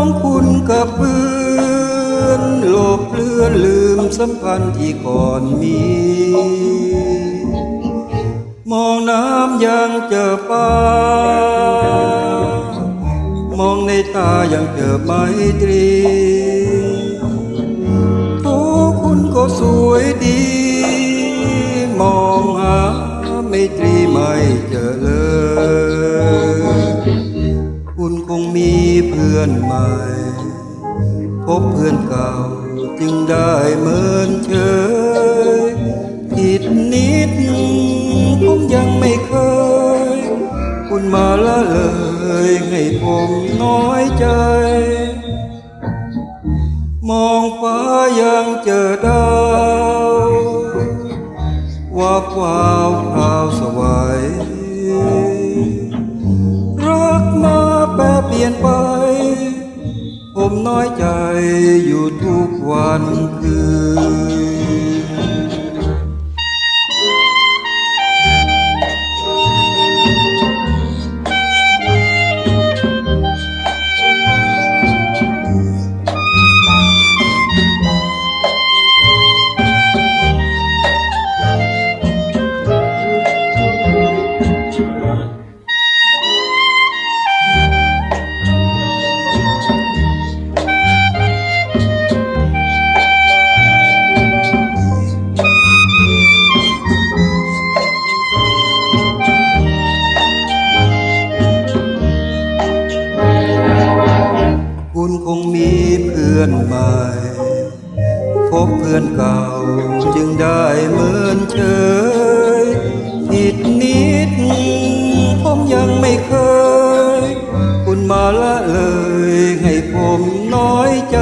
ของคุณกับเพื่อนหลบเลือนลืมสัมพันธ์ที่ก่อนมี มองน้ำยังเจอป้ามองในตายังเจอไมตรีโตคุณก็สวยดี มองหาไม่ตรีไม่เจอเลย เพื่อนใหม่ พบเพื่อนเก่าจึงได้เหมินเฉยผิดนิดผมยังไม่เคย คุณมาละเลยให้ผมน้อยใจ มองฟ้ายังเจอดาวว่าบวาวพราวสว มน้อยใจอยู่ทุกวันคืน งมีเพื่อนใหม่ พบเพื่อนเก่าจึงได้เหมินเฉยผิดนิด ผมยังไม่เคย คุณมาละเลยให้ผมน้อยใจ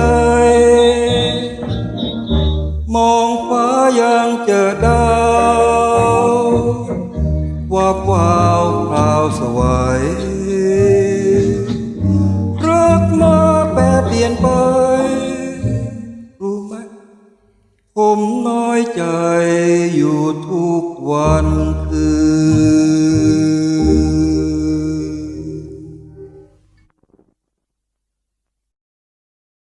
มองฟ้ายังเจอดาวว่าบวาวพราวสวาย ยนไป รู้ไหมผมน้อยใจอยู่ทุกวันคืน